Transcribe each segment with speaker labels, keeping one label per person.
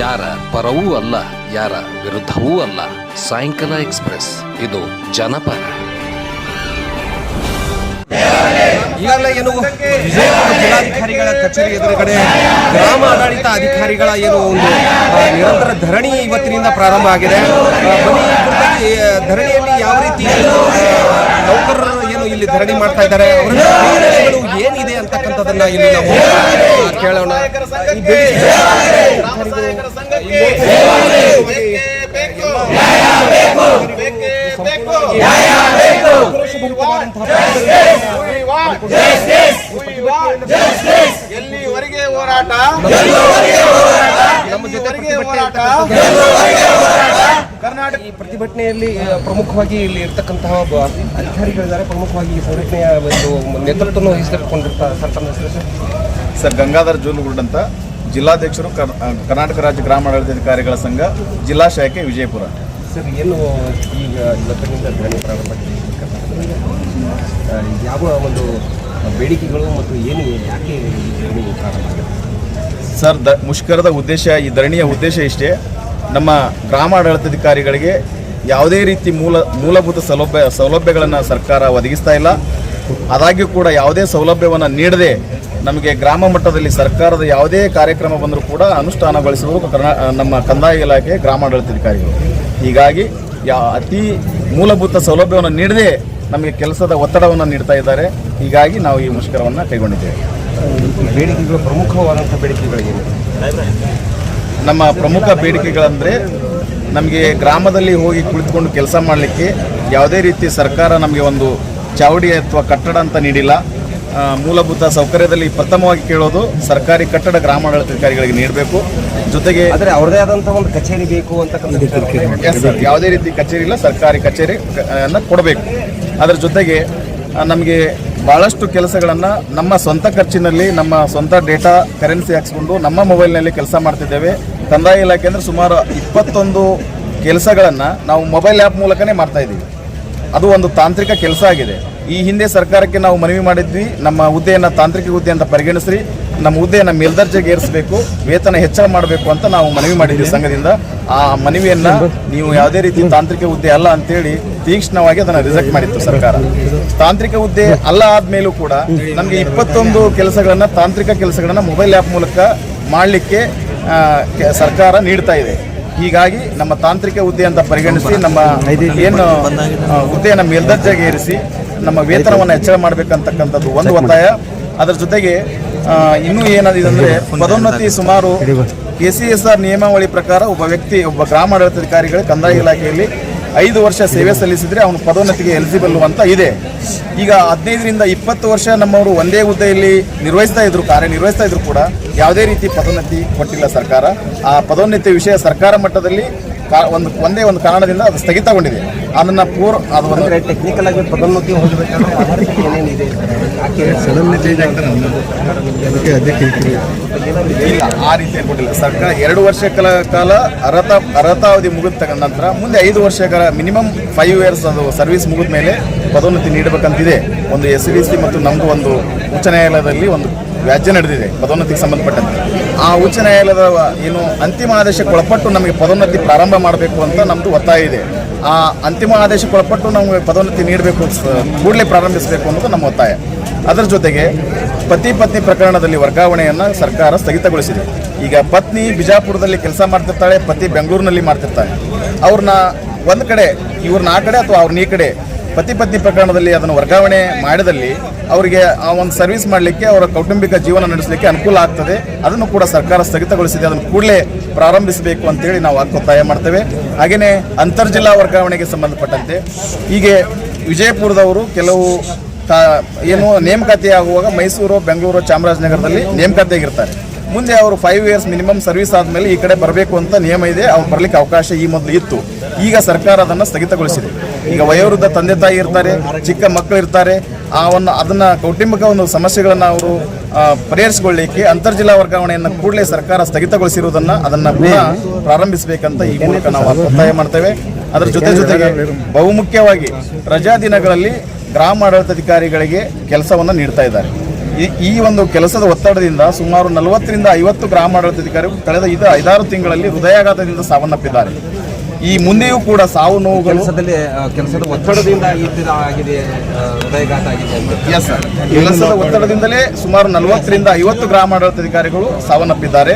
Speaker 1: ಯಾರ ಪರವೂ ಅಲ್ಲ, ಯಾರ ವಿರುದ್ಧವೂ ಅಲ್ಲ. ಸಾಯಂಕಾಲ ಎಕ್ಸ್ಪ್ರೆಸ್, ಇದು ಜನಪರ.
Speaker 2: ಈಗಾಗಲೇ ಏನು ವಿಜಯಪುರ ಜಿಲ್ಲಾಧಿಕಾರಿಗಳ ಕಚೇರಿ ಎದುರುಗಡೆ ಗ್ರಾಮ ಆಡಳಿತ ಅಧಿಕಾರಿಗಳ ಏನು ಒಂದು ನಿರಂತರ ಧರಣಿ ಇವತ್ತಿನಿಂದ ಪ್ರಾರಂಭ ಆಗಿದೆ. ಧರಣಿಯಲ್ಲಿ ಯಾವ ರೀತಿ ನೌಕರರು ಏನು ಇಲ್ಲಿ ಧರಣಿ ಮಾಡ್ತಾ ಇದ್ದಾರೆ ಏನಿದೆ ಅಂತಕ್ಕಂಥದ್ದನ್ನ ಇಲ್ಲಿ ನಾವು ಕೇಳೋಣ.
Speaker 3: ಎಲ್ಲಿವರೆಗೆ ಹೋರಾಟ?
Speaker 2: ನಮ್ಮ ಜೊತೆ
Speaker 3: ಎಲ್ಲಿವರೆಗೆ ಹೋರಾಟ? ಕರ್ನಾಟಕ
Speaker 2: ಈ ಪ್ರತಿಭಟನೆಯಲ್ಲಿ ಪ್ರಮುಖವಾಗಿ ಇಲ್ಲಿ ಇರ್ತಕ್ಕಂತಹ ಒಬ್ಬ ಅಧಿಕಾರಿಗಳಿದ್ದಾರೆ. ಪ್ರಮುಖವಾಗಿ ಈ ಸಂಘಟನೆಯ ಒಂದು ನೇತೃತ್ವವನ್ನು ವಹಿಸಿಕೊಂಡಿರ್ತಾರೆ ಸರ್ಕಾರ ತಮ್ಮ ಹೆಸರು ಸರ್?
Speaker 3: ಗಂಗಾಧರ್ ಜೋಲುಗುಡ್ ಅಂತ ಜಿಲ್ಲಾಧ್ಯಕ್ಷರು ಕರ್- ಕರ್ನಾಟಕ ರಾಜ್ಯ ಗ್ರಾಮಾಡಳಿತಾಧಿಕಾರಿಗಳ ಸಂಘ ಜಿಲ್ಲಾ ಶಾಖೆ ವಿಜಯಪುರ
Speaker 2: ಸರ್ ಏನು ಈಗ ಇವತ್ತಿನಿಂದ ಧರಣಿ ಪ್ರಾರಂಭ ಆಗಿರ್ತಕ್ಕಂಥದ್ದು? ಯಾವ ಒಂದು ಬೇಡಿಕೆಗಳು ಮತ್ತು ಏನು ಯಾಕೆ ಈ ಧರಣಿ ಪ್ರಾರಂಭ
Speaker 3: ಸರ್ ದ ಮುಷ್ಕರದ ಉದ್ದೇಶ ಈ ಧರಣಿಯ ಉದ್ದೇಶ ಇಷ್ಟೇ ನಮ್ಮ ಗ್ರಾಮಾಡಳಿತಾಧಿಕಾರಿಗಳಿಗೆ ಯಾವುದೇ ರೀತಿ ಮೂಲ ಮೂಲಭೂತ ಸೌಲಭ್ಯ ಸೌಲಭ್ಯಗಳನ್ನು ಸರ್ಕಾರ ಒದಗಿಸ್ತಾ ಇಲ್ಲ ಆದಾಗ್ಯೂ ಕೂಡ ಯಾವುದೇ ಸೌಲಭ್ಯವನ್ನು ನೀಡದೆ ನಮಗೆ ಗ್ರಾಮ ಮಟ್ಟದಲ್ಲಿ ಸರ್ಕಾರದ ಯಾವುದೇ ಕಾರ್ಯಕ್ರಮ ಬಂದರೂ ಕೂಡ ಅನುಷ್ಠಾನಗೊಳಿಸುವುದು ನಮ್ಮ ಕಂದಾಯ ಇಲಾಖೆ ಗ್ರಾಮಾಡಳಿತಾಧಿಕಾರಿಗಳು. ಹೀಗಾಗಿ ಯಾ ಅತಿ ಮೂಲಭೂತ ಸೌಲಭ್ಯವನ್ನು ನೀಡದೆ ನಮಗೆ ಕೆಲಸದ ಒತ್ತಡವನ್ನು ನೀಡ್ತಾ ಇದ್ದಾರೆ. ಹೀಗಾಗಿ ನಾವು ಈ ಮುಷ್ಕರವನ್ನು ಕೈಗೊಂಡಿದ್ದೇವೆ.
Speaker 2: ಬೇಡಿಕೆಗಳು ಪ್ರಮುಖವಾದಂಥ ಬೇಡಿಕೆಗಳು ಏನು
Speaker 3: ನಮ್ಮ ಪ್ರಮುಖ ಬೇಡಿಕೆಗಳಂದರೆ ನಮಗೆ ಗ್ರಾಮದಲ್ಲಿ ಹೋಗಿ ಕುಳಿತುಕೊಂಡು ಕೆಲಸ ಮಾಡಲಿಕ್ಕೆ ಯಾವುದೇ ರೀತಿ ಸರ್ಕಾರ ನಮಗೆ ಒಂದು ಚಾವಡಿ ಅಥವಾ ಕಟ್ಟಡ ಅಂತ ನೀಡಿಲ್ಲ. ಮೂಲಭೂತ ಸೌಕರ್ಯದಲ್ಲಿ ಪ್ರಥಮವಾಗಿ ಕೇಳೋದು ಸರ್ಕಾರಿ ಕಟ್ಟಡ ಗ್ರಾಮಾಡಳಿತಾಧಿಕಾರಿಗಳಿಗೆ ನೀಡಬೇಕು. ಜೊತೆಗೆ
Speaker 2: ಆದರೆ ಅವ್ರದೇ ಆದಂತಹ ಒಂದು ಕಚೇರಿ ಬೇಕು
Speaker 3: ಅಂತ ಯಾವುದೇ ರೀತಿ ಕಚೇರಿ ಇಲ್ಲ ಸರ್ಕಾರಿ ಕಚೇರಿ ಕ- ಅನ್ನ ಕೊಡಬೇಕು. ಅದರ ಜೊತೆಗೆ ನಮಗೆ ಭಾಳಷ್ಟು ಕೆಲಸಗಳನ್ನು ನಮ್ಮ ಸ್ವಂತ ಖರ್ಚಿನಲ್ಲಿ ನಮ್ಮ ಸ್ವಂತ ಡೇಟಾ ಕರೆನ್ಸಿ ಹಾಕ್ಸ್ಕೊಂಡು ನಮ್ಮ ಮೊಬೈಲ್ನಲ್ಲಿ ಕೆಲಸ ಮಾಡ್ತಿದ್ದೇವೆ. ಕಂದಾಯ ಇಲಾಖೆ ಅಂದರೆ ಸುಮಾರು ಇಪ್ಪತ್ತೊಂದು ಕೆಲಸಗಳನ್ನು ನಾವು ಮೊಬೈಲ್ ಆ್ಯಪ್ ಮೂಲಕನೇ ಮಾಡ್ತಾ ಇದ್ದೀವಿ. ಅದು ಒಂದು ತಾಂತ್ರಿಕ ಕೆಲಸ ಆಗಿದೆ. ಈ ಹಿಂದೆ ಸರ್ಕಾರಕ್ಕೆ ನಾವು ಮನವಿ ಮಾಡಿದ್ವಿ, ನಮ್ಮ ಹುದ್ದೆಯನ್ನು ತಾಂತ್ರಿಕ ಹುದ್ದೆ ಅಂತ ಪರಿಗಣಿಸ್ರಿ, ನಮ್ಮ ಹುದ್ದೆಯನ್ನು ಮೇಲ್ದರ್ಜೆಗೆ ಏರಿಸಬೇಕು, ವೇತನ ಹೆಚ್ಚಳ ಮಾಡಬೇಕು ಅಂತ ನಾವು ಮನವಿ ಮಾಡಿದ್ವಿ ಸಂಘದಿಂದ. ಆ ಮನವಿಯನ್ನು ನೀವು ಯಾವುದೇ ರೀತಿ ತಾಂತ್ರಿಕ ಹುದ್ದೆ ಅಲ್ಲ ಅಂತೇಳಿ ತೀಕ್ಷ್ಣವಾಗಿ ಅದನ್ನು ರಿಜೆಕ್ಟ್ ಮಾಡಿತ್ತು ಸರ್ಕಾರ. ತಾಂತ್ರಿಕ ಹುದ್ದೆ ಅಲ್ಲ ಆದ್ಮೇಲೂ ಕೂಡ ನಮಗೆ ಇಪ್ಪತ್ತೊಂದು ಕೆಲಸಗಳನ್ನು ತಾಂತ್ರಿಕ ಕೆಲಸಗಳನ್ನು ಮೊಬೈಲ್ ಆ್ಯಪ್ ಮೂಲಕ ಮಾಡಲಿಕ್ಕೆ ಸರ್ಕಾರ ನೀಡ್ತಾ ಇದೆ. ಹೀಗಾಗಿ ನಮ್ಮ ತಾಂತ್ರಿಕ ಹುದ್ದೆ ಅಂತ ಪರಿಗಣಿಸಿ ನಮ್ಮ ಏನು ಹುದ್ದೆಯನ್ನು ಮೇಲ್ದರ್ಜೆಗೆ ಏರಿಸಿ ನಮ್ಮ ವೇತನವನ್ನು ಹೆಚ್ಚಳ ಮಾಡಬೇಕಂತಕ್ಕಂಥದ್ದು ಒಂದು ಒತ್ತಾಯ. ಅದರ ಜೊತೆಗೆ ಇನ್ನೂ ಏನಾದಿದೆ ಅಂದರೆ ಪದೋನ್ನತಿ ಸುಮಾರು ಎ ಸಿ ಎಸ್ ಆರ್ ನಿಯಮಾವಳಿ ಪ್ರಕಾರ ಒಬ್ಬ ವ್ಯಕ್ತಿ ಒಬ್ಬ ಗ್ರಾಮಾಡಳಿತಾಧಿಕಾರಿಗಳು ಕಂದಾಯ ಇಲಾಖೆಯಲ್ಲಿ ಐದು ವರ್ಷ ಸೇವೆ ಸಲ್ಲಿಸಿದರೆ ಅವನು ಪದೋನ್ನತಿಗೆ ಎಲಿಜಿಬಲ್ ಅಂತ ಇದೆ. ಈಗ ಹದಿನೈದರಿಂದ ಇಪ್ಪತ್ತು ವರ್ಷ ನಮ್ಮವರು ಒಂದೇ ಹುದ್ದೆಯಲ್ಲಿ ನಿರ್ವಹಿಸ್ತಾ ಇದ್ರು ಕಾರ್ಯ ನಿರ್ವಹಿಸ್ತಾ ಇದ್ರು ಕೂಡ ಯಾವುದೇ ರೀತಿ ಪದೋನ್ನತಿ ಕೊಟ್ಟಿಲ್ಲ ಸರ್ಕಾರ. ಆ ಪದೋನ್ನತಿ ವಿಷಯ ಸರ್ಕಾರ ಮಟ್ಟದಲ್ಲಿ ಒಂದು ಒಂದೇ ಒಂದು ಕಾರಣದಿಂದ ಅದು ಸ್ಥಗಿತಗೊಂಡಿದೆ. ಅದನ್ನು ಪೂರ್ ಅದು ಒಂದು
Speaker 2: ಟೆಕ್ನಿಕಲ್ ಆಗಿ ಪದೋನ್ನತಿ
Speaker 3: ಇಲ್ಲ. ಆ ರೀತಿ ಕೊಟ್ಟಿಲ್ಲ ಸರ್ಕಾರ ಎರಡು ವರ್ಷ ಕಾಲ ಕಾಲ ಅರ್ಹತಾ ಅರ್ಹತಾವಧಿ ಮುಗಿದ ತಗೊಂಡ ನಂತರ ಮುಂದೆ ಐದು ವರ್ಷಗಳ ಮಿನಿಮಮ್ ಫೈವ್ ಇಯರ್ಸ್ ಅದು ಸರ್ವಿಸ್ ಮುಗಿದ ಮೇಲೆ ಪದೋನ್ನತಿ ನೀಡಬೇಕಂತಿದೆ. ಒಂದು ಎಸ್ ಡಿ ಸಿ ಮತ್ತು ನಮ್ಮದು ಒಂದು ಉಚ್ಚ ನ್ಯಾಯಾಲಯದಲ್ಲಿ ಒಂದು ವ್ಯಾಜ್ಯ ನಡೆದಿದೆ, ಪದೋನ್ನತಿಗೆ ಸಂಬಂಧಪಟ್ಟಂತೆ. ಆ ಉಚ್ಚ ನ್ಯಾಯಾಲಯದ ಏನು ಅಂತಿಮ ಆದೇಶಕ್ಕೆ ಒಳಪಟ್ಟು ನಮಗೆ ಪದೋನ್ನತಿ ಪ್ರಾರಂಭ ಮಾಡಬೇಕು ಅಂತ ನಮ್ಮದು ಒತ್ತಾಯ ಇದೆ. ಆ ಅಂತಿಮ ಆದೇಶಕ್ಕೆ ಒಳಪಟ್ಟು ನಮಗೆ ಪದೋನ್ನತಿ ನೀಡಬೇಕು ಕೂಡಲೇ ಪ್ರಾರಂಭಿಸಬೇಕು ಅನ್ನೋದು ನಮ್ಮ ಒತ್ತಾಯ. ಅದರ ಜೊತೆಗೆ ಪತಿ ಪತ್ನಿ ಪ್ರಕರಣದಲ್ಲಿ ವರ್ಗಾವಣೆಯನ್ನು ಸರ್ಕಾರ ಸ್ಥಗಿತಗೊಳಿಸಿದೆ. ಈಗ ಪತ್ನಿ ಬಿಜಾಪುರದಲ್ಲಿ ಕೆಲಸ ಮಾಡ್ತಿರ್ತಾಳೆ, ಪತಿ ಬೆಂಗಳೂರಿನಲ್ಲಿ ಮಾಡ್ತಿರ್ತಾಳೆ. ಅವ್ರನ್ನ ಒಂದು ಕಡೆ, ಇವ್ರನ್ನ ಆ ಕಡೆ ಅಥವಾ ಅವ್ರನ್ನ ಈ ಕಡೆ ಪತಿ ಪತ್ನಿ ಪ್ರಕರಣದಲ್ಲಿ ಅದನ್ನು ವರ್ಗಾವಣೆ ಮಾಡಿದಲ್ಲಿ ಅವರಿಗೆ ಆ ಒಂದು ಸರ್ವಿಸ್ ಮಾಡಲಿಕ್ಕೆ ಅವರ ಕೌಟುಂಬಿಕ ಜೀವನ ನಡೆಸಲಿಕ್ಕೆ ಅನುಕೂಲ ಆಗ್ತದೆ. ಅದನ್ನು ಕೂಡ ಸರ್ಕಾರ ಸ್ಥಗಿತಗೊಳಿಸಿದೆ. ಅದನ್ನು ಕೂಡಲೇ ಪ್ರಾರಂಭಿಸಬೇಕು ಅಂತೇಳಿ ನಾವು ಒತ್ತಾಯ ಮಾಡ್ತೇವೆ. ಹಾಗೆಯೇ ಅಂತರ್ಜಿಲ್ಲಾ ವರ್ಗಾವಣೆಗೆ ಸಂಬಂಧಪಟ್ಟಂತೆ ಹೀಗೆ ವಿಜಯಪುರದವರು ಕೆಲವು ತಾ- ಏನು ನೇಮಕಾತಿ ಆಗುವಾಗ ಮೈಸೂರು, ಬೆಂಗಳೂರು, ಚಾಮರಾಜನಗರದಲ್ಲಿ ನೇಮಕಾತಿಯಾಗಿರ್ತಾರೆ. ಮುಂದೆ ಅವರು ಫೈವ್ ಇಯರ್ಸ್ ಮಿನಿಮಮ್ ಸರ್ವಿಸ್ ಆದಮೇಲೆ ಈ ಕಡೆ ಬರಬೇಕು ಅಂತ ನಿಯಮ ಇದೆ. ಅವ್ರು ಬರಲಿಕ್ಕೆ ಅವಕಾಶ ಈ ಮೊದಲು ಇತ್ತು. ಈಗ ಸರ್ಕಾರ ಅದನ್ನು ಸ್ಥಗಿತಗೊಳಿಸಿದೆ. ಈಗ ವಯೋವೃದ್ಧ ತಂದೆ ತಾಯಿ ಇರ್ತಾರೆ, ಚಿಕ್ಕ ಮಕ್ಕಳು ಇರ್ತಾರೆ, ಆ ಒಂದು ಅದನ್ನು ಕೌಟುಂಬಿಕ ಒಂದು ಸಮಸ್ಯೆಗಳನ್ನು ಅವರು ಪರಿಹರಿಸಿಕೊಳ್ಳಿಕ್ಕೆ ಅಂತರ್ಜಿಲ್ಲಾ ವರ್ಗಾವಣೆಯನ್ನು ಕೂಡಲೇ ಸರ್ಕಾರ ಸ್ಥಗಿತಗೊಳಿಸಿರುವುದನ್ನು ಅದನ್ನು ಪುನಃ ಪ್ರಾರಂಭಿಸಬೇಕಂತ ಈ ಮೂಲಕ ನಾವು ಒತ್ತಾಯ ಮಾಡ್ತೇವೆ. ಅದರ ಜೊತೆ ಜೊತೆಗೆ ಬಹುಮುಖ್ಯವಾಗಿ ರಜಾ ದಿನಗಳಲ್ಲಿ ಗ್ರಾಮಾಡಳಿತಾಧಿಕಾರಿಗಳಿಗೆ ಕೆಲಸವನ್ನು ನೀಡ್ತಾ ಇದ್ದಾರೆ. ಈ- ಈ ಒಂದು ಕೆಲಸದ ಒತ್ತಡದಿಂದ ಸುಮಾರು ನಲವತ್ತರಿಂದ ಐವತ್ತು ಗ್ರಾಮಾಡಳಿತಾಧಿಕಾರಿಗಳು ಕಳೆದ ಇದು ಐದಾರು ತಿಂಗಳಲ್ಲಿ ಹೃದಯಾಘಾತದಿಂದ ಸಾವನ್ನಪ್ಪಿದ್ದಾರೆ. ಈ ಮುಂದೆಯೂ ಕೂಡ ಸಾವು ನೋವು
Speaker 2: ಕೆಲಸದಲ್ಲಿ ಕೆಲಸದ ಒತ್ತಡದಿಂದ ಈ ಥರ ಆಗಿದೆ ಹೃದಯಘಾತ ಆಗಿದೆ
Speaker 3: ಎಸ್ ಸರ್ ಕೆಲಸದ ಒತ್ತಡದಿಂದಲೇ ಸುಮಾರು ನಲವತ್ತರಿಂದ ಐವತ್ತು ಗ್ರಾಮಾಡಳಿತಾಧಿಕಾರಿಗಳು ಸಾವನ್ನಪ್ಪಿದ್ದಾರೆ.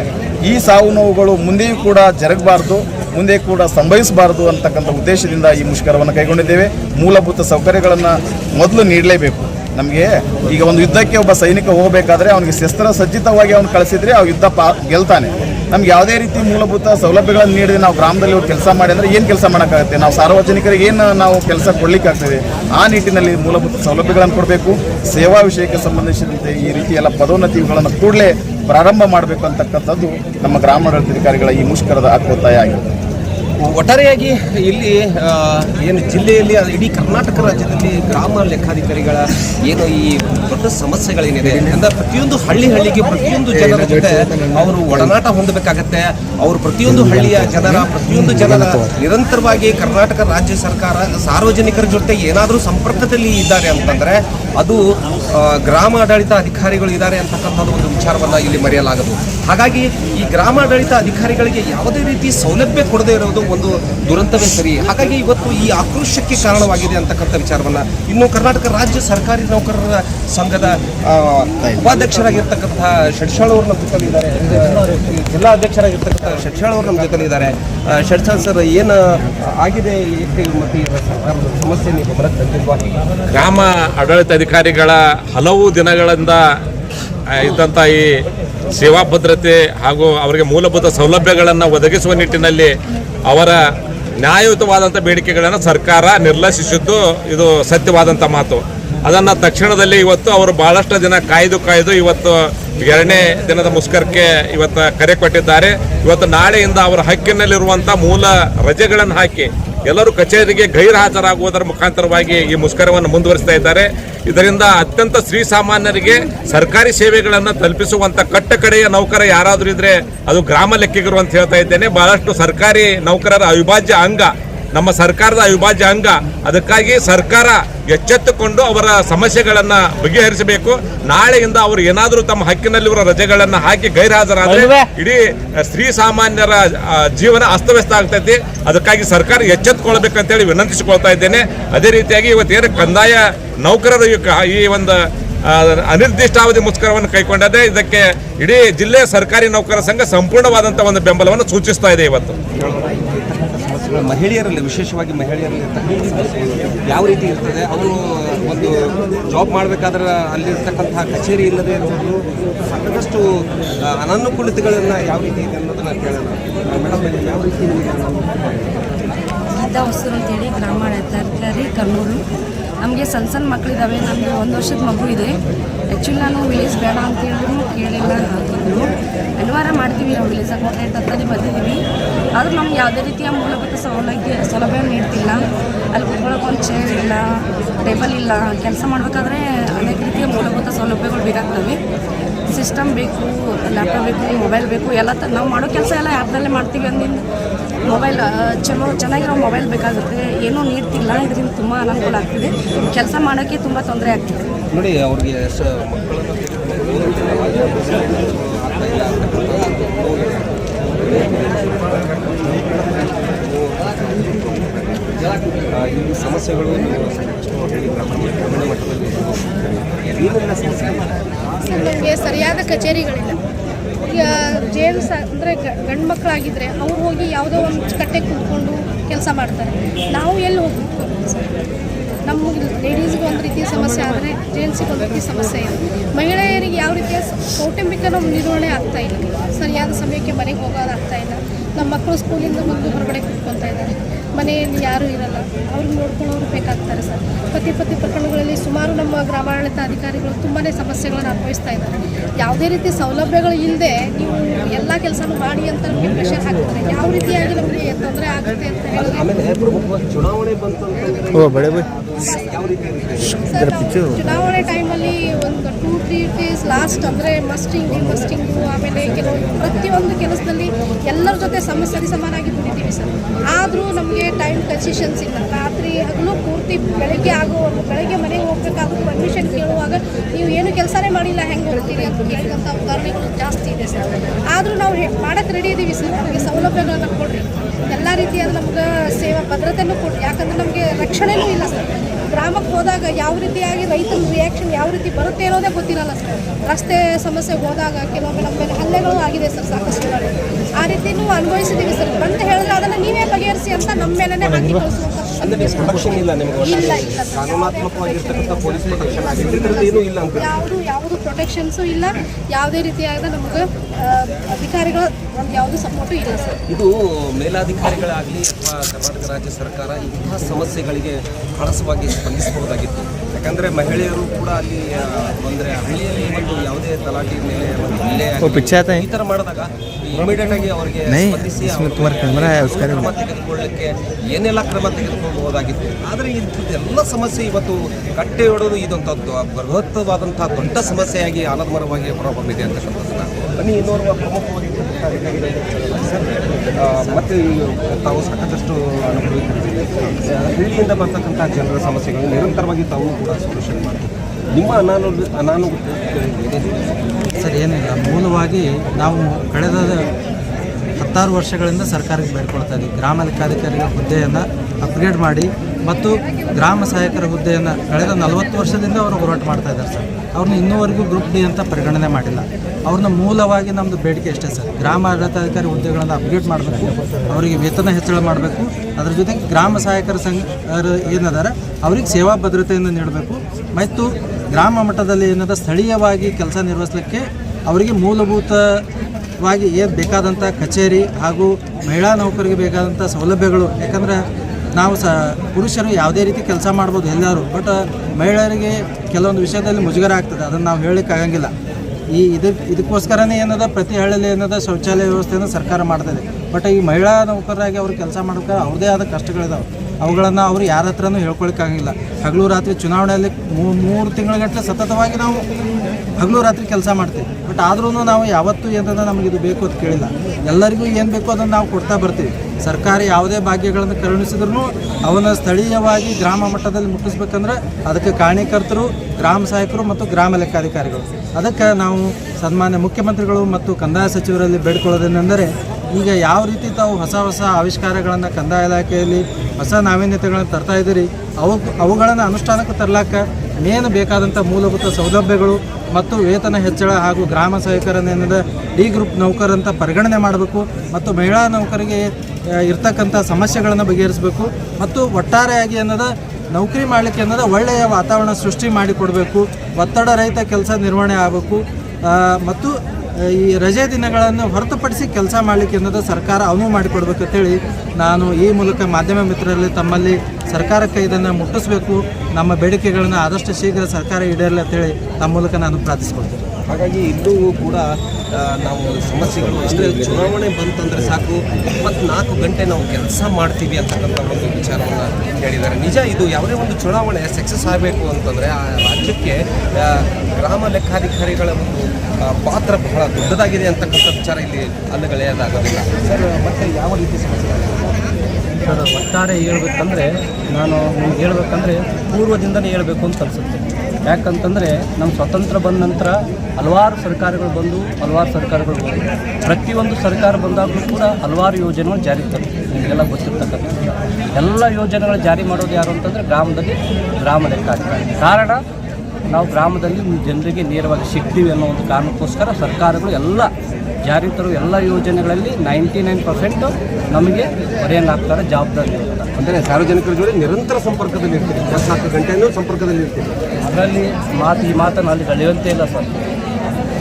Speaker 3: ಈ ಸಾವು ನೋವುಗಳು ಮುಂದೆಯೂ ಕೂಡ ಜರಗಬಾರದು ಮುಂದೆ ಕೂಡ ಸಂಭವಿಸಬಾರದು ಅಂತಕ್ಕಂಥ ಉದ್ದೇಶದಿಂದ ಈ ಮುಷ್ಕರವನ್ನು ಕೈಗೊಂಡಿದ್ದೇವೆ. ಮೂಲಭೂತ ಸೌಕರ್ಯಗಳನ್ನು ಮೊದಲು ನೀಡಲೇಬೇಕು. ನಮಗೆ ಈಗ ಒಂದು ಯುದ್ಧಕ್ಕೆ ಒಬ್ಬ ಸೈನಿಕ ಹೋಗಬೇಕಾದ್ರೆ ಅವನಿಗೆ ಶಸ್ತ್ರ ಸಜ್ಜಿತವಾಗಿ ಅವನು ಕಳಿಸಿದ್ರೆ ಆ ಯುದ್ಧ ಪಾ ಗೆಲ್ತಾನೆ. ನಮ್ಗೆ ಯಾವುದೇ ರೀತಿ ಮೂಲಭೂತ ಸೌಲಭ್ಯಗಳನ್ನು ನೀಡಿದ್ರೆ ನಾವು ಗ್ರಾಮದಲ್ಲಿ ಅವ್ರು ಕೆಲಸ ಮಾಡಿ ಅಂದರೆ ಏನು ಕೆಲಸ ಮಾಡೋಕ್ಕಾಗುತ್ತೆ? ನಾವು ಸಾರ್ವಜನಿಕರಿಗೆ ಏನು ನಾವು ಕೆಲಸ ಕೊಡಲಿಕ್ಕಾಗ್ತದೆ? ಆ ನಿಟ್ಟಿನಲ್ಲಿ ಮೂಲಭೂತ ಸೌಲಭ್ಯಗಳನ್ನು ಕೊಡಬೇಕು. ಸೇವಾ ವಿಷಯಕ್ಕೆ ಸಂಬಂಧಿಸಿದಂತೆ ಈ ರೀತಿ ಎಲ್ಲ ಪದೋನ್ನತಿಗಳನ್ನು ಕೂಡಲೇ ಪ್ರಾರಂಭ ಮಾಡಬೇಕು ಅಂತಕ್ಕಂಥದ್ದು ನಮ್ಮ ಗ್ರಾಮಾಡಳಿತಾಧಿಕಾರಿಗಳ ಈ ಮುಷ್ಕರದ ಒತ್ತಾಯ ಆಗಿದೆ.
Speaker 2: ಒಟ್ಟಾರೆಯಾಗಿ ಇಲ್ಲಿ ಏನು ಜಿಲ್ಲೆಯಲ್ಲಿ ಇಡೀ ಕರ್ನಾಟಕ ರಾಜ್ಯದಲ್ಲಿ ಗ್ರಾಮ ಲೆಕ್ಕಾಧಿಕಾರಿಗಳ ಏನು ಈ ದೊಡ್ಡ ಸಮಸ್ಯೆಗಳೇನಿದೆ, ಅಂದರೆ ಪ್ರತಿಯೊಂದು ಹಳ್ಳಿ ಹಳ್ಳಿಗೆ ಪ್ರತಿಯೊಂದು ಜನರ ಜೊತೆ ಅವರು ಒಡನಾಟ ಹೊಂದಬೇಕಾಗತ್ತೆ. ಅವರು ಪ್ರತಿಯೊಂದು ಹಳ್ಳಿಯ ಜನರ, ಪ್ರತಿಯೊಂದು ಜನರ ನಿರಂತರವಾಗಿ ಕರ್ನಾಟಕ ರಾಜ್ಯ ಸರ್ಕಾರ ಸಾರ್ವಜನಿಕರ ಜೊತೆ ಏನಾದರೂ ಸಂಪರ್ಕದಲ್ಲಿ ಇದ್ದಾರೆ ಅಂತಂದ್ರೆ, ಅದು ಗ್ರಾಮ ಗ್ರಾಮಾಡಳಿತ ಅಧಿಕಾರಿಗಳು ಇದ್ದಾರೆ ಅಂತಕ್ಕಂಥದ್ದು ಒಂದು ವಿಚಾರವನ್ನು ಇಲ್ಲಿ ಮರೆಯಲಾಗದು. ಹಾಗಾಗಿ ಈ ಗ್ರಾಮಾಡಳಿತ ಅಧಿಕಾರಿಗಳಿಗೆ ಯಾವುದೇ ರೀತಿ ಸೌಲಭ್ಯ ಕೊಡದೇ ಇರೋದು ಒಂದು ದುರಂತವೇ ಸರಿ. ಹಾಗಾಗಿ ಇವತ್ತು ಈ ಆಕ್ರೋಶಕ್ಕೆ ಕಾರಣವಾಗಿದೆ ಅಂತಕ್ಕಂಥ ವಿಚಾರವನ್ನು ಇನ್ನು ಕರ್ನಾಟಕ ರಾಜ್ಯ ಸರ್ಕಾರಿ ನೌಕರರ ಸಂಘದ ಉಪಾಧ್ಯಕ್ಷರಾಗಿರ್ತಕ್ಕಂಥ ಷಡ್ಶಾಳ್ ಅವರು ನಮ್ಮ ಜೊತೆಲಿದ್ದಾರೆ ಜಿಲ್ಲಾ ಅಧ್ಯಕ್ಷರಾಗಿರ್ತಕ್ಕಂಥ ಷಡ್ಶಾಳ್ ಅವರು ನಮ್ಮ ಜೊತೆಲಿದ್ದಾರೆ ಷಡ್ಶಾಳ ಸರ್, ಏನು ಆಗಿದೆ ಮತ್ತೆ ಸಮಸ್ಯೆ ನೀವು ತಂದಿಲ್ವಾ
Speaker 4: ಗ್ರಾಮ ಆಡಳಿತಾಧಿಕಾರಿಗಳ ಹಲವು ದಿನಗಳಿಂದ ಇದ್ದಂಥ ಈ ಸೇವಾ ಭದ್ರತೆ ಹಾಗೂ ಅವರಿಗೆ ಮೂಲಭೂತ ಸೌಲಭ್ಯಗಳನ್ನು ಒದಗಿಸುವ ನಿಟ್ಟಿನಲ್ಲಿ ಅವರ ನ್ಯಾಯಯುತವಾದಂಥ ಬೇಡಿಕೆಗಳನ್ನು ಸರ್ಕಾರ ನಿರ್ಲಕ್ಷಿಸಿದ್ದು ಇದು ಸತ್ಯವಾದಂಥ ಮಾತು. ಅದನ್ನು ತಕ್ಷಣದಲ್ಲಿ ಇವತ್ತು ಅವರು ಭಾಳಷ್ಟು ದಿನ ಕಾಯ್ದು ಕಾಯ್ದು ಇವತ್ತು ಎರಡನೇ ದಿನದ ಮುಷ್ಕರಕ್ಕೆ ಇವತ್ತು ಕರೆ ಕೊಟ್ಟಿದ್ದಾರೆ. ಇವತ್ತು ನಾಳೆಯಿಂದ ಅವರ ಹಕ್ಕಿನಲ್ಲಿರುವಂಥ ಮೂಲ ರಜೆಗಳನ್ನು ಹಾಕಿ ಎಲ್ಲರೂ ಕಚೇರಿಗೆ ಗೈರು ಹಾಜರಾಗುವುದರ ಮುಖಾಂತರವಾಗಿ ಈ ಮುಷ್ಕರವನ್ನು ಮುಂದುವರಿಸ್ತಾ ಇದ್ದಾರೆ. ಇದರಿಂದ ಅತ್ಯಂತ ಶ್ರೀ ಸಾಮಾನ್ಯರಿಗೆ ಸರ್ಕಾರಿ ಸೇವೆಗಳನ್ನು ತಲುಪಿಸುವಂತ ಕಟ್ಟ ಕಡೆಯ ನೌಕರ ಯಾರಾದರೂ ಇದ್ರೆ ಅದು ಗ್ರಾಮ ಲೆಕ್ಕಿಗರು ಅಂತ ಹೇಳ್ತಾ ಇದ್ದೇನೆ. ಬಹಳಷ್ಟು ಸರ್ಕಾರಿ ನೌಕರರ ಅವಿಭಾಜ್ಯ ಅಂಗ ನಮ್ಮ ಸರ್ಕಾರದ ಅವಿಭಾಜ್ಯ ಅಂಗ. ಅದಕ್ಕಾಗಿ ಸರ್ಕಾರ ಎಚ್ಚೆತ್ತುಕೊಂಡು ಅವರ ಸಮಸ್ಯೆಗಳನ್ನ ಬಗೆಹರಿಸಬೇಕು. ನಾಳೆಯಿಂದ ಅವರು ಏನಾದರೂ ತಮ್ಮ ಹಕ್ಕಿನಲ್ಲಿರುವ ರಜೆಗಳನ್ನ ಹಾಕಿ ಗೈರ್ಹಾಜರಾದ್ರೆ ಇಡೀ ಸ್ತ್ರೀ ಸಾಮಾನ್ಯರ ಜೀವನ ಅಸ್ತವ್ಯಸ್ತ ಆಗ್ತೈತಿ. ಅದಕ್ಕಾಗಿ ಸರ್ಕಾರ ಎಚ್ಚೆತ್ತುಕೊಳ್ಬೇಕಂತೇಳಿ ವಿನಂತಿಸಿಕೊಳ್ತಾ ಇದ್ದೇನೆ. ಅದೇ ರೀತಿಯಾಗಿ ಇವತ್ತೇನು ಕಂದಾಯ ನೌಕರರು ಈ ಒಂದು ಅನಿರ್ದಿಷ್ಟಾವಧಿ ಮುಷ್ಕರವನ್ನು ಕೈಗೊಂಡದೆ ಇದಕ್ಕೆ ಇಡೀ ಜಿಲ್ಲೆಯ ಸರ್ಕಾರಿ ನೌಕರ ಸಂಘ ಸಂಪೂರ್ಣವಾದಂಥ ಒಂದು ಬೆಂಬಲವನ್ನು ಸೂಚಿಸ್ತಾ ಇದೆ ಇವತ್ತು.
Speaker 2: ಮಹಿಳೆಯರಲ್ಲಿ, ವಿಶೇಷವಾಗಿ ಮಹಿಳೆಯರಲ್ಲಿ ಇರ್ತಕ್ಕಂಥ ಯಾವ ರೀತಿ ಇರ್ತದೆ? ಅವರು ಒಂದು ಜಾಬ್ ಮಾಡಬೇಕಾದ್ರೆ ಅಲ್ಲಿರ್ತಕ್ಕಂಥ ಕಚೇರಿ ಇಲ್ಲದೆ ಇರೋದು ಸಾಕಷ್ಟು ಅನಾನುಕೂಲತೆಗಳನ್ನು ಯಾವ ರೀತಿ ಇದೆ ಅನ್ನೋದನ್ನು ಕೇಳೋಣ. ಮೇಡಮ್ ಯಾವ ರೀತಿ
Speaker 5: ಗೀತಾ ಹೊಸೂರು ಅಂತೇಳಿ ಗ್ರಾಮ ತರಕಾರಿ ಕರ್ನೂರು ನಮಗೆ ಸಣ್ಣ ಸಣ್ಣ ಮಕ್ಕಳಿದ್ದಾವೆ ನಮಗೆ ಒಂದು ವರ್ಷದ ಮಗು ಇದೆ. ಆ್ಯಕ್ಚುಲಿ ನಾನು ವಿಲೇಜ್ ಬೇಡ ಅಂತೇಳಿದ್ರು ಕೇಳಿಲ್ಲ ಹಾಕಿದ್ರು ಅನಿವಾರ್ಯ ಮಾಡ್ತೀವಿ ನಾವು ವಿಲೇಜ್ ಅಕೌಂಟೆಂಟ್ ಅಂತಲೇ ಬಂದಿದ್ದೀವಿ. ಆದರೂ ನಮ್ಗೆ ಯಾವುದೇ ರೀತಿಯ ಮೂಲಭೂತ ಸೌಲಭ್ಯ ಸೌಲಭ್ಯ ನೀಡ್ತಿಲ್ಲ. ಅಲ್ಲಿ ಕುತ್ಕೊಳ್ಳೋಕೆ ಒಂದು ಚೇರ್ ಇಲ್ಲ ಟೇಬಲ್ ಇಲ್ಲ. ಕೆಲಸ ಮಾಡಬೇಕಾದ್ರೆ ಅನೇಕ ರೀತಿಯ ಮೂಲಭೂತ ಸೌಲಭ್ಯಗಳು ಬೇಕಾಗ್ತವೆ. ಸಿಸ್ಟಮ್ ಬೇಕು ಲ್ಯಾಪ್ಟಾಪ್ ಬೇಕು ಮೊಬೈಲ್ ಬೇಕು, ಎಲ್ಲ ತ, ನಾವು ಮಾಡೋ ಕೆಲಸ ಎಲ್ಲ ಆ್ಯಪ್ನಲ್ಲೇ ಮಾಡ್ತೀವಿ ಅಂದಿಂದ ಮೊಬೈಲ್ ಚಲೋ, ಚೆನ್ನಾಗಿರೋ ಮೊಬೈಲ್ ಬೇಕಾಗುತ್ತೆ. ಏನೂ ನೀಡ್ತಿಲ್ಲ, ಇದರಿಂದ ತುಂಬ ಅನಾನುಕೂಲ ಆಗ್ತಿದೆ. ಕೆಲಸ ಮಾಡೋಕ್ಕೆ ತುಂಬ ತೊಂದರೆ ಆಗ್ತಿದೆ.
Speaker 2: ನೋಡಿ, ಅವ್ರಿಗೆ ಮಕ್ಕಳನ್ನು ಆ, ಈ ಸಮಸ್ಯೆಗಳು ಸಾಕಷ್ಟು ಈ ಗ್ರಾಮ- ಗ್ರಾಮೀಣ ಮಟ್ಟದಲ್ಲಿ ಏನೆಲ್ಲ ಸಮಸ್ಯೆ ಇದೆ?
Speaker 6: ಸರ್ ನಮಗೆ ಸರಿಯಾದ ಕಚೇರಿಗಳಿಲ್ಲ. ಈಗ ಜೇಂಟ್ಸ್ ಅಂದರೆ ಗಂಡು ಮಕ್ಕಳಾಗಿದ್ದರೆ ಅವ್ರು ಹೋಗಿ ಯಾವುದೋ ಒಂದು ಕಟ್ಟೆ ಕೂತ್ಕೊಂಡು ಕೆಲಸ ಮಾಡ್ತಾರೆ. ನಾವು ಎಲ್ಲಿ ಹೋಗಿ ನಮ್ಮ ಲೇಡೀಸ್ಗೆ ಒಂದು ರೀತಿಯ ಸಮಸ್ಯೆ ಆದರೆ ಜೆಂಟ್ಸಿಗೆ ಒಂದು ರೀತಿ ಸಮಸ್ಯೆ ಇದೆ ಮಹಿಳೆಯರಿಗೆ ಯಾವ ರೀತಿಯ ಕೌಟುಂಬಿಕ ನಮ್ಮ ನಿರ್ವಹಣೆ ಆಗ್ತಾ ಇಲ್ಲ. ಸರಿಯಾದ ಸಮಯಕ್ಕೆ ಮನೆಗೆ ಹೋಗೋದಾಗ್ತಾ ಇಲ್ಲ. ನಮ್ಮ ಮಕ್ಕಳು ಸ್ಕೂಲಿಂದ ಬಂದು ಹೊರಗಡೆ ಕೂತ್ಕೊತಾ ಇದ್ದಾರೆ. ಮನೆಯಲ್ಲಿ ಯಾರೂ ಇರಲ್ಲ. ಅವ್ರಿಗೆ ನೋಡ್ಕೊಳ್ಳೋರು ಬೇಕಾಗ್ತಾರೆ ಸರ್. ಪತಿ ಪತಿ ಪ್ರಕರಣಗಳಲ್ಲಿ ಸುಮಾರು ನಮ್ಮ ಗ್ರಾಮಾಡಳಿತ ಅಧಿಕಾರಿಗಳು ತುಂಬಾ ಸಮಸ್ಯೆಗಳನ್ನು ಅನುಭವಿಸ್ತಾ ಇದ್ದಾರೆ. ಯಾವುದೇ ರೀತಿ ಸೌಲಭ್ಯಗಳು ಇಲ್ಲದೆ ನೀವು ಎಲ್ಲ ಕೆಲಸನೂ ಮಾಡಿ ಅಂತ ನಮಗೆ ಪ್ರೆಷರ್ ಹಾಕಿದ್ರೆ ಯಾವ ರೀತಿಯಾಗಿ ನಮಗೆ ತೊಂದರೆ ಆಗುತ್ತೆ ಅಂತ
Speaker 2: ಪ್ರಮುಖವಾಗಿ ಚುನಾವಣೆ ಬಂತು
Speaker 6: ಚುನಾವಣೆ ಟೈಮಲ್ಲಿ ಒಂದು ಟೂ ತ್ರೀ ಡೇಸ್ ಲಾಸ್ಟ್ ಅಂದರೆ ಮಸ್ಟಿಂಗ್ ಮಸ್ಟಿಂಗು ಆಮೇಲೆ ಕೆಲವು ಪ್ರತಿಯೊಂದು ಕೆಲಸದಲ್ಲಿ ಎಲ್ಲರ ಜೊತೆ ಸಮ ಸಮಾನವಾಗಿ ಸಮಾನಾಗಿ ದುಡಿತೀವಿ ಸರ್. ಆದರೂ ನಮಗೆ ಟೈಮ್ ಕನ್ಸಿಷನ್ಸ್ ಹಗಲು ಪೂರ್ತಿ ಬೆಳಗ್ಗೆ ಆಗುವ ಬೆಳಗ್ಗೆ ಮನೆಗೆ ಹೋಗ್ಬೇಕಾದ್ರೂ ಪರ್ಮಿಷನ್ ಕೇಳುವಾಗ ನೀವು ಏನು ಕೆಲಸನೇ ಮಾಡಿಲ್ಲ, ಹೆಂಗೆ ಹೋಗ್ತೀರಿ ಅಂತ ಕೇಳಿದಂಥ ಉದಾಹರಣೆಗಳು ಜಾಸ್ತಿ ಇದೆ ಸರ್. ಆದರೂ ನಾವು ಮಾಡೋಕ್ಕೆ ರೆಡಿ ಇದ್ದೀವಿ ಸರ್. ನಮಗೆ ಸೌಲಭ್ಯಗಳನ್ನು ಕೊಡ್ರಿ. ಎಲ್ಲ ರೀತಿಯಾದ ನಮ್ಗೆ ಸೇವಾ ಭದ್ರತೆನೂ ಕೊಡಿ ಯಾಕಂದ್ರೆ ನಮಗೆ ರಕ್ಷಣೆಯೂ ಇಲ್ಲ ಸರ್. ಗ್ರಾಮಕ್ಕೆ ಹೋದಾಗ ಯಾವ ರೀತಿಯಾಗಿ ರೈತನ ರಿಯಾಕ್ಷನ್ ಯಾವ ರೀತಿ ಬರುತ್ತೆ ಅನ್ನೋದೇ ಗೊತ್ತಿರಲ್ಲ ಸರ್. ರಸ್ತೆ ಸಮಸ್ಯೆ ಹೋದಾಗ ಕೆಲವೊಮ್ಮೆ ನಮ್ಮ ಮೇಲೆ ಹಲ್ಲೆಗಳು ಆಗಿದೆ ಸರ್ ಸಾಕಷ್ಟು. ಆ ರೀತಿಯೂ ಅನುಭವಿಸಿದ್ದೀವಿ ಸರ್. ಬಂದು ಹೇಳಿದ್ರೆ ಅದನ್ನು ನೀವೇ ಬಗೆಹರಿಸಿ ಅಂತ ನಮ್ಮ ಮೇಲೇ ಹಾಕಿ ಕಳಿಸುವಂಥ
Speaker 2: ಅಂದ್ರೆ ಪ್ರೊಟೆಕ್ಷನ್ ಇಲ್ಲ ನಿಮಗೆ
Speaker 6: ಇಲ್ಲ ಇಲ್ಲ
Speaker 2: ಕಾನೂನಾತ್ಮಕವಾಗಿರ್ತಕ್ಕಂಥ ಪೊಲೀಸ್ ಪ್ರೊಟೆಕ್ಷನ್ ಆಗಿಲ್ಲ ಏನು ಏನೂ ಇಲ್ಲ ಅಂತ.
Speaker 6: ಯಾವುದು ಯಾವುದು ಪ್ರೊಟೆಕ್ಷನ್ಸು ಇಲ್ಲ. ಯಾವುದೇ ರೀತಿಯಾದ ನಮಗೆ ಅಧಿಕಾರಿಗಳ ಒಂದು ಯಾವುದು ಸಪೋರ್ಟು ಇಲ್ಲ ಸರ್
Speaker 2: ಇದು ಮೇಲಾಧಿಕಾರಿಗಳಾಗಲಿ ಅಥವಾ ಕರ್ನಾಟಕ ರಾಜ್ಯ ಸರ್ಕಾರ ಇಂತಹ ಸಮಸ್ಯೆಗಳಿಗೆ ಹಳಸವಾಗಿ ಸ್ಪಂದಿಸಬಹುದಾಗಿತ್ತು. ಯಾಕಂದ್ರೆ ಮಹಿಳೆಯರು ಕೂಡ ಅಲ್ಲಿ ಬಂದ್ರೆ ಹಳ್ಳಿಯಲ್ಲಿ ಒಂದು ಯಾವುದೇ ತಲಾಟಿ ಮೇಲೆ ಈ ತರ ಮಾಡಿದಾಗ ಇಮಿಡಿಯೇಟ್ ಆಗಿ ಅವರಿಗೆ ಸ್ಪಂದಿಸಿ ಅವ್ರ ಮೇಲೆ ಕ್ರಮ ತೆಗೆದುಕೊಳ್ಳಲಿಕ್ಕೆ ಏನೆಲ್ಲ ಕ್ರಮ ತೆಗೆದುಕೊಳ್ಬಹುದಾಗಿತ್ತು ಆದರೆ ಇಂಥದ್ದೆಲ್ಲ ಸಮಸ್ಯೆ ಇವತ್ತು ಕಟ್ಟೆ ಹೊಡೋದು ಇದೊಂಥದ್ದು ಬೃಹತ್ವಾದಂಥ ದೊಡ್ಡ ಸಮಸ್ಯೆಯಾಗಿ ಆನಂದಮರವಾಗಿ ಹೊರಬಂದಿದೆ ಅಂತಕ್ಕಂಥದ್ದನ್ನ ಬನ್ನಿ ಇನ್ನೋರ್ವ ಪ್ರಮುಖವಾಗಿ ಮತ್ತೆ ತಾವು ಸಾಕಷ್ಟು ಹಳ್ಳಿಯಿಂದ ಬರ್ತಕ್ಕಂಥ ಜನರ ಸಮಸ್ಯೆಗಳು ನಿರಂತರವಾಗಿ ತಾವು ಕೂಡ ಸೊಲ್ಯೂಷನ್ ಮಾಡ್ತೀವಿ ನಿಮ್ಮ ಅನಾನು ಅನಾನುಕೂಲ ಏನಿದೆ?
Speaker 7: ಸರ್, ಏನಿಲ್ಲ. ಮೂಲವಾಗಿ ನಾವು ಕಳೆದ ಹತ್ತಾರು ವರ್ಷಗಳಿಂದ ಸರ್ಕಾರಕ್ಕೆ ಬೇಡ್ಕೊಳ್ತಾ ಇದ್ದೀವಿ. ಗ್ರಾಮ ಲೆಕ್ಕಾಧಿಕಾರಿಗಳ ಹುದ್ದೆಯನ್ನು ಅಪ್ಗ್ರೇಡ್ ಮಾಡಿ ಮತ್ತು ಗ್ರಾಮ ಸಹಾಯಕರ ಹುದ್ದೆಯನ್ನು ಕಳೆದ ನಲವತ್ತು ವರ್ಷದಿಂದ ಅವರು ಹೋರಾಟ ಮಾಡ್ತಾ ಇದ್ದಾರೆ ಸರ್. ಅವ್ರನ್ನ ಇನ್ನೂವರೆಗೂ ಗ್ರೂಪ್ ಡಿ ಅಂತ ಪರಿಗಣನೆ ಮಾಡಿಲ್ಲ. ಅವ್ರನ್ನ ಮೂಲವಾಗಿ ನಮ್ಮದು ಬೇಡಿಕೆ ಅಷ್ಟೇ ಸರ್. ಗ್ರಾಮ ಆಡಳಿತಾಧಿಕಾರಿ ಹುದ್ದೆಗಳನ್ನು ಅಪ್ಗ್ರೇಡ್ ಮಾಡಬೇಕು, ಅವರಿಗೆ ವೇತನ ಹೆಚ್ಚಳ ಮಾಡಬೇಕು, ಅದರ ಜೊತೆಗೆ ಗ್ರಾಮ ಸಹಾಯಕರ ಸಂಘ ಏನದಾರ ಅವ್ರಿಗೆ ಸೇವಾ ಭದ್ರತೆಯನ್ನು ನೀಡಬೇಕು ಮತ್ತು ಗ್ರಾಮ ಮಟ್ಟದಲ್ಲಿ ಏನದ ಸ್ಥಳೀಯವಾಗಿ ಕೆಲಸ ನಿರ್ವಹಿಸಲಿಕ್ಕೆ ಅವರಿಗೆ ಮೂಲಭೂತವಾಗಿ ಏನು ಬೇಕಾದಂಥ ಕಚೇರಿ ಹಾಗೂ ಮಹಿಳಾ ನೌಕರಿಗೆ ಬೇಕಾದಂಥ ಸೌಲಭ್ಯಗಳು, ಯಾಕಂದರೆ ನಾವು ಸ ಪುರುಷರು ಯಾವುದೇ ರೀತಿ ಕೆಲಸ ಮಾಡ್ಬೋದು ಎಲ್ಲರೂ, ಬಟ್ ಮಹಿಳೆಯರಿಗೆ ಕೆಲವೊಂದು ವಿಷಯದಲ್ಲಿ ಮುಜುಗರ ಆಗ್ತದೆ, ಅದನ್ನು ನಾವು ಹೇಳಕ್ಕೆ ಆಗಂಗಿಲ್ಲ. ಈ ಇದಕ್ಕೆ ಇದಕ್ಕೋಸ್ಕರನೇ ಏನದ, ಪ್ರತಿ ಹಳ್ಳಿಯಲ್ಲಿ ಏನದ, ಶೌಚಾಲಯ ವ್ಯವಸ್ಥೆಯನ್ನು ಸರ್ಕಾರ ಮಾಡ್ತದೆ ಬಟ್ ಈ ಮಹಿಳಾ ನೌಕರರಾಗಿ ಅವರು ಕೆಲಸ ಮಾಡೋಕೆ ಅವ್ರದೇ ಆದ ಕಷ್ಟಗಳಿದಾವೆ. ಅವುಗಳನ್ನು ಅವರು ಯಾರ ಹತ್ರನೂ ಹೇಳ್ಕೊಳಕ್ಕಾಗಿಲ್ಲ. ಹಗಲು ರಾತ್ರಿ ಚುನಾವಣೆಯಲ್ಲಿ ಮೂರು ತಿಂಗಳ ಸತತವಾಗಿ ನಾವು ಹಗಲು ರಾತ್ರಿ ಕೆಲಸ ಮಾಡ್ತೀವಿ. ಬಟ್ ಆದ್ರೂ ನಾವು ಯಾವತ್ತೂ ಏನಂದ್ರೆ ನಮಗೆ ಇದು ಬೇಕು ಅಂತ ಕೇಳಿಲ್ಲ. ಎಲ್ಲರಿಗೂ ಏನು ಬೇಕು ಅದನ್ನು ನಾವು ಕೊಡ್ತಾ ಬರ್ತೀವಿ. ಸರ್ಕಾರ ಯಾವುದೇ ಭಾಗ್ಯಗಳನ್ನು ಕರುಣಿಸಿದ್ರು ಅವನ್ನು ಸ್ಥಳೀಯವಾಗಿ ಗ್ರಾಮ ಮಟ್ಟದಲ್ಲಿ ಮುಟ್ಟಿಸ್ಬೇಕಂದ್ರೆ ಅದಕ್ಕೆ ಕಾರಣೀಕರ್ತರು ಗ್ರಾಮ ಸಹಾಯಕರು ಮತ್ತು ಗ್ರಾಮ ಲೆಕ್ಕಾಧಿಕಾರಿಗಳು. ಅದಕ್ಕೆ ನಾವು ಸನ್ಮಾನ್ಯ ಮುಖ್ಯಮಂತ್ರಿಗಳು ಮತ್ತು ಕಂದಾಯ ಸಚಿವರಲ್ಲಿ ಬೇಡ್ಕೊಳ್ಳೋದೇನೆಂದರೆ ಈಗ ಯಾವ ರೀತಿ ತಾವು ಹೊಸ ಹೊಸ ಆವಿಷ್ಕಾರಗಳನ್ನು ಕಂದಾಯ ಇಲಾಖೆಯಲ್ಲಿ ಹೊಸ ನಾವೀನ್ಯತೆಗಳನ್ನು ತರ್ತಾ ಇದ್ದೀರಿ? ಅವು, ಅವುಗಳನ್ನು ಅನುಷ್ಠಾನಕ್ಕೆ ತರಲಾಕ ಮೇನ್ ಬೇಕಾದಂಥ ಮೂಲಭೂತ ಸೌಲಭ್ಯಗಳು ಮತ್ತು ವೇತನ ಹೆಚ್ಚಳ ಹಾಗೂ ಗ್ರಾಮ ಸಹಾಯಕರನ್ನೇನದ ಡಿ ಗ್ರೂಪ್ ನೌಕರಂತ ಪರಿಗಣನೆ ಮಾಡಬೇಕು ಮತ್ತು ಮಹಿಳಾ ನೌಕರಿಗೆ ಇರ್ತಕ್ಕಂಥ ಸಮಸ್ಯೆಗಳನ್ನು ಬಗೆಹರಿಸಬೇಕು ಮತ್ತು ಒಟ್ಟಾರೆಯಾಗಿ ಅನ್ನೋದ ನೌಕರಿ ಮಾಡಲಿಕ್ಕೆ ಅನ್ನೋದು ಒಳ್ಳೆಯ ವಾತಾವರಣ ಸೃಷ್ಟಿ ಮಾಡಿಕೊಡಬೇಕು, ಒತ್ತಡ ರಹಿತ ಕೆಲಸ ನಿರ್ವಹಣೆ ಆಗಬೇಕು ಮತ್ತು ಈ ರಜೆ ದಿನಗಳನ್ನು ಹೊರತುಪಡಿಸಿ ಕೆಲಸ ಮಾಡಲಿಕ್ಕೆ ಅನ್ನೋದು ಸರ್ಕಾರ ಅನುವು ಮಾಡಿಕೊಡ್ಬೇಕಂತೇಳಿ ನಾನು ಈ ಮೂಲಕ ಮಾಧ್ಯಮ ಮಿತ್ರರಲ್ಲಿ ತಮ್ಮಲ್ಲಿ ಸರ್ಕಾರಕ್ಕೆ ಇದನ್ನು ಮುಟ್ಟಿಸಬೇಕು, ನಮ್ಮ ಬೇಡಿಕೆಗಳನ್ನು ಆದಷ್ಟು ಶೀಘ್ರ ಸರ್ಕಾರ ಈಡೇರಲಿ ಅಂತೇಳಿ ತಮ್ಮ ಮೂಲಕ ನಾನು ಪ್ರಾರ್ಥಿಸ್ಕೊಳ್ತೇನೆ.
Speaker 2: ಹಾಗಾಗಿ ಇಲ್ಲೂ ಕೂಡ ನಾವು ಸಮಸ್ಯೆಗಳು ಅಷ್ಟೇ ಚುನಾವಣೆ ಬಂತಂದರೆ ಸಾಕು, ಇಪ್ಪತ್ನಾಲ್ಕು ಗಂಟೆ ನಾವು ಕೆಲಸ ಮಾಡ್ತೀವಿ ಅಂತಕ್ಕಂಥ ಒಂದು ವಿಚಾರವನ್ನು ಹೇಳಿದ್ದಾರೆ. ನಿಜ ಇದು ಯಾವುದೇ ಒಂದು ಚುನಾವಣೆ ಸಕ್ಸಸ್ ಆಗಬೇಕು ಅಂತಂದರೆ ಆ ರಾಜ್ಯಕ್ಕೆ ಗ್ರಾಮ ಲೆಕ್ಕಾಧಿಕಾರಿಗಳ ಒಂದು ಪಾತ್ರ ಬಹಳ ದೊಡ್ಡದಾಗಿದೆ ಅಂತಕ್ಕಂಥ ವಿಚಾರ ಇಲ್ಲಿ ಅಲ್ಲಗಳೆಯದಾಗೋದಿಲ್ಲ ಸರ್ ಮತ್ತೆ ಯಾವ ರೀತಿ ಸಮಸ್ಯೆ
Speaker 8: ಸರ್ ಒಟ್ಟಾರೆ ಹೇಳ್ಬೇಕಂದ್ರೆ ನಾನು ನಿಮ್ಗೆ ಹೇಳ್ಬೇಕಂದ್ರೆ ಪೂರ್ವದಿಂದನೇ ಹೇಳಬೇಕು ಅಂತ ಅನಿಸುತ್ತೆ. ಯಾಕಂತಂದರೆ ನಮ್ಮ ಸ್ವತಂತ್ರ ಬಂದ ನಂತರ ಹಲವಾರು ಸರ್ಕಾರಗಳು ಬಂದು ಹಲವಾರು ಸರ್ಕಾರಗಳು ಬಂದು ಪ್ರತಿಯೊಂದು ಸರ್ಕಾರ ಬಂದಾಗಲೂ ಕೂಡ ಹಲವಾರು ಯೋಜನೆಗಳು ಜಾರಿ ತರುತ್ತೆ ನಿಮಗೆಲ್ಲ ಗೊತ್ತಿರ್ತಕ್ಕಂಥ ಎಲ್ಲ ಯೋಜನೆಗಳು ಜಾರಿ ಮಾಡೋದು ಯಾರು ಅಂತಂದರೆ ಗ್ರಾಮದಲ್ಲಿ ಗ್ರಾಮ ಲೆಕ್ಕಾಚಾರ. ಕಾರಣ ನಾವು ಗ್ರಾಮದಲ್ಲಿ ಜನರಿಗೆ ನೇರವಾಗಿ ಸಿಗ್ತೀವಿ ಅನ್ನೋ ಒಂದು ಕಾರಣಕ್ಕೋಸ್ಕರ ಸರ್ಕಾರಗಳು ಎಲ್ಲ ಜಾರಿ ತರುವ ಎಲ್ಲ ಯೋಜನೆಗಳಲ್ಲಿ ನೈಂಟಿ ನೈನ್ ಪರ್ಸೆಂಟು ನಮಗೆ ಹೊರೆಯನ್ನಾಗ್ತಾರೆ ಜವಾಬ್ದಾರಿ ಇರುತ್ತೆ.
Speaker 2: ಅಂದರೆ ಸಾರ್ವಜನಿಕರ ಜೊತೆ ನಿರಂತರ ಸಂಪರ್ಕದಲ್ಲಿ ಇರ್ತೀವಿ ಇಪ್ಪತ್ನಾಲ್ಕು ಗಂಟೆಯೂ ಸಂಪರ್ಕದಲ್ಲಿ ಇರ್ತೀವಿ
Speaker 8: ಅದರಲ್ಲಿ ಮಾತು ಈ ಮಾತನ್ನು ಅಲ್ಲಿ ಕಳೆಯುವಂತೆ ಇಲ್ಲ ಸರ್.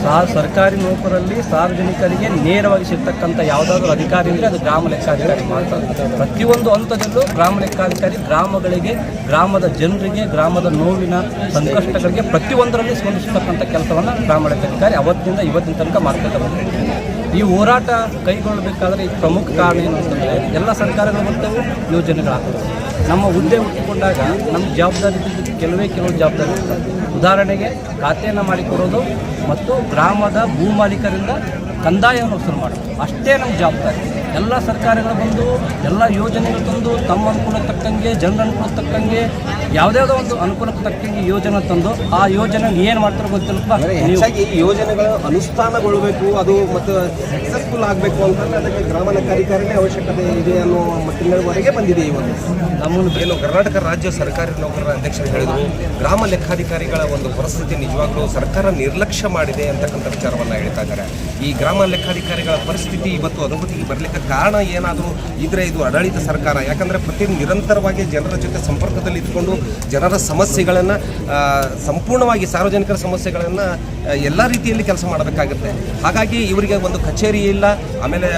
Speaker 8: ಸಾ ಸರ್ಕಾರಿ ನೌಕರಲ್ಲಿ ಸಾರ್ವಜನಿಕರಿಗೆ ನೇರವಾಗಿ ಸಿಗ್ತಕ್ಕಂಥ ಯಾವುದಾದ್ರೂ ಅಧಿಕಾರಿ ಇದ್ದರೆ ಅದು ಗ್ರಾಮ ಲೆಕ್ಕಾಧಿಕಾರಿ ಮಾಡ್ತಾರೆ ಪ್ರತಿಯೊಂದು ಹಂತದಲ್ಲೂ ಗ್ರಾಮ ಲೆಕ್ಕಾಧಿಕಾರಿ ಗ್ರಾಮಗಳಿಗೆ, ಗ್ರಾಮದ ಜನರಿಗೆ, ಗ್ರಾಮದ ನೋವಿನ ಸಂಕಷ್ಟಗಳಿಗೆ ಪ್ರತಿಯೊಂದರಲ್ಲಿ ಸ್ಪಂದಿಸತಕ್ಕಂಥ ಕೆಲಸವನ್ನು ಗ್ರಾಮ ಲೆಕ್ಕಾಧಿಕಾರಿ ಅವತ್ತಿನಿಂದ ಇವತ್ತಿನ ತನಕ ಮಾಡ್ತಾ ಈ ಹೋರಾಟ ಕೈಗೊಳ್ಳಬೇಕಾದ್ರೆ ಈ ಪ್ರಮುಖ ಕಾರಣ ಏನು ಅಂತಂದರೆ, ಎಲ್ಲ ಸರ್ಕಾರಗಳು ಬರ್ತವೆ ಯೋಜನೆಗಳಾಗ್ತವೆ ನಮ್ಮ ಹುದ್ದೆ ಹುಟ್ಟಿಕೊಂಡಾಗ ನಮ್ಮ ಜವಾಬ್ದಾರಿ ಕೆಲವೇ ಕೆಲವು ಜವಾಬ್ದಾರಿ ಇರ್ತದೆ. ಉದಾಹರಣೆಗೆ ಖಾತೆಯನ್ನು ಮಾಡಿಕೊಡೋದು ಮತ್ತು ಗ್ರಾಮದ ಭೂ ಮಾಲೀಕರಿಂದ ಕಂದಾಯವನ್ನು ವಸೂಲು ಮಾಡೋದು. ಅಷ್ಟೇ ನಮ್ಮ ಜವಾಬ್ದಾರಿ. ಎಲ್ಲ ಸರ್ಕಾರಗಳು ಬಂದು ಎಲ್ಲ ಯೋಜನೆಗಳು ತಂದು ತಮ್ಮ ಅನುಕೂಲ ತಕ್ಕಂಗೆ ಜನರ ಅನುಕೂಲ ತಕ್ಕಂಗೆ ಯಾವುದ್ಯಾವುದೋ ಒಂದು ಅನುಕೂಲಕ್ಕೆ ತಕ್ಕಂಗೆ ಯೋಜನೆ ತಂದು ಆ ಯೋಜನೆ ಏನು ಮಾಡ್ತಾರೋ ಗೊತ್ತಿಲ್ಲಪ್ಪ.
Speaker 2: ಅಂದ್ರೆ ಹೆಚ್ಚಾಗಿ ಈ ಯೋಜನೆಗಳು ಅನುಷ್ಠಾನಗೊಳ್ಳಬೇಕು ಅದು ಮತ್ತು ಸಕ್ಸಸ್ಫುಲ್ ಆಗಬೇಕು ಅಂತಂದರೆ ಅದಕ್ಕೆ ಗ್ರಾಮ ಲೆಕ್ಕಾಧಿಕಾರಿಗೆ ಅವಶ್ಯಕತೆ ಇದೆ ಅನ್ನೋ ಮಟ್ಟಿನವರೆಗೆ ಬಂದಿದೆ ಈ ಒಂದು.
Speaker 8: ನಮ್ಮನ್ನು
Speaker 2: ಏನು ಕರ್ನಾಟಕ ರಾಜ್ಯ ಸರ್ಕಾರಿ ನೌಕರರ ಅಧ್ಯಕ್ಷರು ಹೇಳಿದರು ಗ್ರಾಮ ಲೆಕ್ಕಾಧಿಕಾರಿಗಳ ಒಂದು ಪರಿಸ್ಥಿತಿ ನಿಜವಾಗ್ಲೂ ಸರ್ಕಾರ ನಿರ್ಲಕ್ಷ್ಯ ಮಾಡಿದೆ ಅಂತಕ್ಕಂಥ ವಿಚಾರವನ್ನು ಹೇಳ್ತಾ ಇದ್ದಾರೆ. ಈ ಗ್ರಾಮ ಲೆಕ್ಕಾಧಿಕಾರಿಗಳ ಪರಿಸ್ಥಿತಿ ಇವತ್ತು ಅನುಭೂತಿಗೆ ಬರಲಿಕ್ಕೆ ಕಾರಣ ಏನಾದರೂ ಇದ್ರೆ ಇದು ಆಡಳಿತ ಸರ್ಕಾರ. ಯಾಕಂದರೆ ಪ್ರತಿ ನಿರಂತರವಾಗಿ ಜನರ ಜೊತೆ ಸಂಪರ್ಕದಲ್ಲಿ ಇದ್ಕೊಂಡು ಜನರ ಸಮಸ್ಯೆಗಳನ್ನು ಸಂಪೂರ್ಣವಾಗಿ ಸಾರ್ವಜನಿಕರ ಸಮಸ್ಯೆಗಳನ್ನು ಎಲ್ಲ ರೀತಿಯಲ್ಲಿ ಕೆಲಸ ಮಾಡಬೇಕಾಗುತ್ತೆ. ಹಾಗಾಗಿ ಇವರಿಗೆ ಒಂದು ಕಚೇರಿ ಇಲ್ಲ. ಆಮೇಲೆ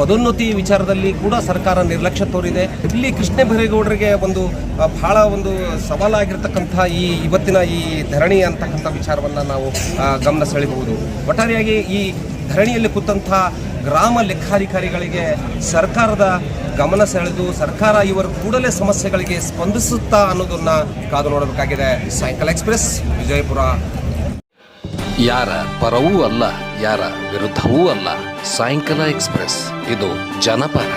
Speaker 2: ಪದೋನ್ನತಿ ವಿಚಾರದಲ್ಲಿ ಕೂಡ ಸರ್ಕಾರ ನಿರ್ಲಕ್ಷ್ಯ ತೋರಿದೆ. ಇಲ್ಲಿ ಕೃಷ್ಣ ಬೈರೇಗೌಡರಿಗೆ ಒಂದು ಬಹಳ ಒಂದು ಸವಾಲಾಗಿರ್ತಕ್ಕಂಥ ಈ ಇವತ್ತಿನ ಈ ಧರಣಿ ಅಂತಕ್ಕಂಥ ವಿಚಾರವನ್ನು ನಾವು ಗಮನ ಸೆಳೆಯಬಹುದು. ಒಟ್ಟಾರೆಯಾಗಿ ಈ ಧರಣಿಯಲ್ಲಿ ಕೂತಂಥ ಗ್ರಾಮ ಲೆಕ್ಕಾಧಿಕಾರಿಗಳಿಗೆ ಸರ್ಕಾರದ ಗಮನ ಸೆಳೆದು ಸರ್ಕಾರ ಇವರ ಕೂಡಲೇ ಸಮಸ್ಯೆಗಳಿಗೆ ಸ್ಪಂದಿಸುತ್ತಾ ಅನ್ನೋದನ್ನ ಕಾದು ನೋಡಬೇಕಾಗಿದೆ. ಸಾಯಂಕಾಲ ಎಕ್ಸ್ಪ್ರೆಸ್, ವಿಜಯಪುರ.
Speaker 1: ಯಾರ ಪರವೂ ಅಲ್ಲ, ಯಾರ ವಿರುದ್ಧವೂ ಅಲ್ಲ, ಸಾಯಂಕಾಲ ಎಕ್ಸ್ಪ್ರೆಸ್. ಇದು ಜನಪರ.